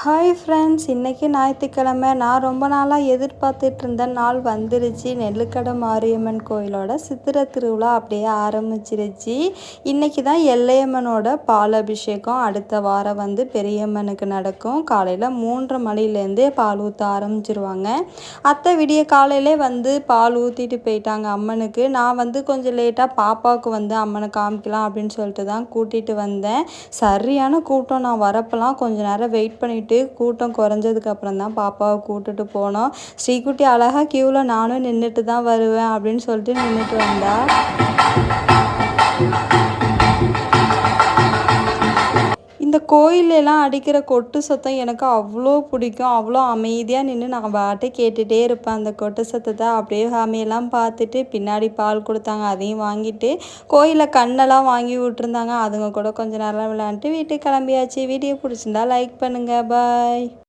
Hi friends இன்றைக்கி ஞாயிற்றுக்கிழமை. நான் ரொம்ப நாளாக எதிர்பார்த்துட்டு இருந்த நாள் வந்துருச்சு. நெல்லுக்கடை மாரியம்மன் கோயிலோட சித்திரை திருவிழா அப்படியே ஆரம்பிச்சிருச்சு. இன்றைக்கி தான் எல்லையம்மனோட பால் அபிஷேகம் அடுத்த வாரம் வந்து பெரியம்மனுக்கு நடக்கும். காலையில் மூன்றரை மணிலேருந்தே பால் ஊற்ற ஆரம்பிச்சிருவாங்க. அத்தை விடிய காலையிலே வந்து பால் ஊற்றிட்டு போயிட்டாங்க அம்மனுக்கு. நான் வந்து கொஞ்சம் லேட்டாக பாப்பாவுக்கு வந்து அம்மனை காமிக்கலாம் அப்படின்னு சொல்லிட்டு தான் கூட்டிகிட்டு வந்தேன். சரியான கூட்டம். நான் வரப்பெல்லாம் கொஞ்சம் நேரம் வெயிட் பண்ணிட்டு கூட்டம் குறைஞ்சதுக்கு அப்புறம் தான் பாப்பாவை கூட்டிட்டு போனோம். ஸ்ரீகுட்டி அழகாக க்யூவில் நானும் நின்றுட்டு தான் வருவேன் அப்படின்னு சொல்லிட்டு நின்றுட்டு வந்தா. இந்த கோயிலெலாம் அடிக்கிற கொட்டு சத்தம் எனக்கு அவ்வளோ பிடிக்கும். அவ்வளோ அமைதியாக நின்று நான் பாட்டை கேட்டுகிட்டே இருப்பேன். அந்த கொட்டு சத்தத்தை அப்படியே சாமியெல்லாம் பார்த்துட்டு பின்னாடி பால் கொடுத்தாங்க. அதையும் வாங்கிட்டு கோயிலில் கண்ணெல்லாம் வாங்கி விட்டுருந்தாங்க. அதுங்க கூட கொஞ்ச நேரம் விளையாண்டுட்டு வீட்டுக்கு கிளம்பியாச்சு. வீடியோ பிடிச்சிருந்தா லைக் பண்ணுங்கள் பாய்